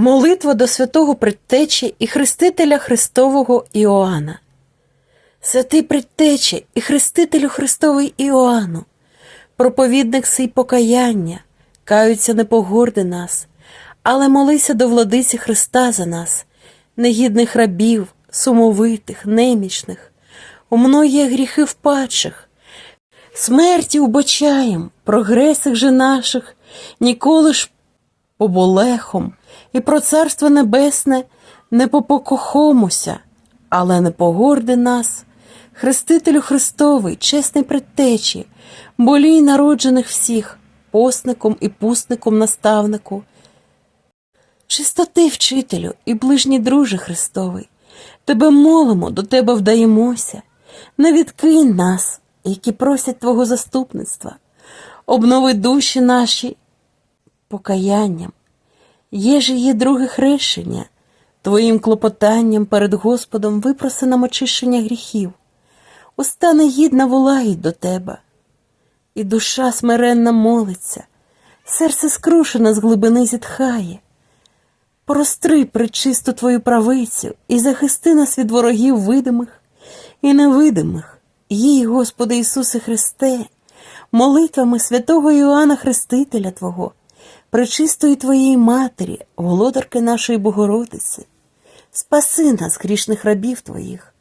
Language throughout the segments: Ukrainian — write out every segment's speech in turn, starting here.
Молитва до святого предтечі і хрестителя Христового Іоанна. Святий предтече і хрестителю Христовий Іоанну, проповідник сей покаяння, каються не погорди нас, але молися до владиці Христа за нас, негідних рабів, сумовитих, немічних, у многі гріхи впадших, смерті убачаєм, прогресих же наших, ніколи ж поболехом, і про царство небесне не попокохомося, але не погорди нас, Хрестителю Христовий, чесний предтечі, болій народжених всіх, постником і пустником наставнику, чистоти вчителю і ближній друже Христовий, тебе молимо, до тебе вдаємося, не відкинь нас, які просять Твого заступництва, обнови душі наші покаянням. Є ж її друге хрещення, Твоїм клопотанням перед Господом випроси нам очищення гріхів. Уста негідна волають до тебе, і душа смиренна молиться, серце скрушене з глибини зітхає. Простри причисту твою правицю і захисти нас від ворогів видимих і невидимих. Їй, Господи Ісусе Христе, молитвами святого Іоанна Хрестителя Твого, пречистої Твоєї Матері, володарки нашої Богородиці, спаси нас, грішних рабів Твоїх,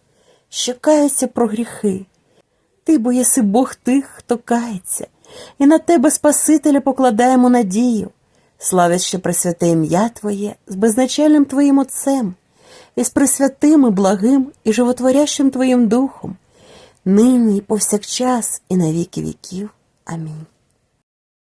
що каються про гріхи. Ти бо єси Бог тих, хто кається, і на тебе, Спасителя, покладаємо надію, славяще пресвяте ім'я Твоє з безначальним Твоїм Отцем, і з пресвятим і благим і животворящим Твоїм Духом, нині і повсякчас, і на віки віків. Амінь.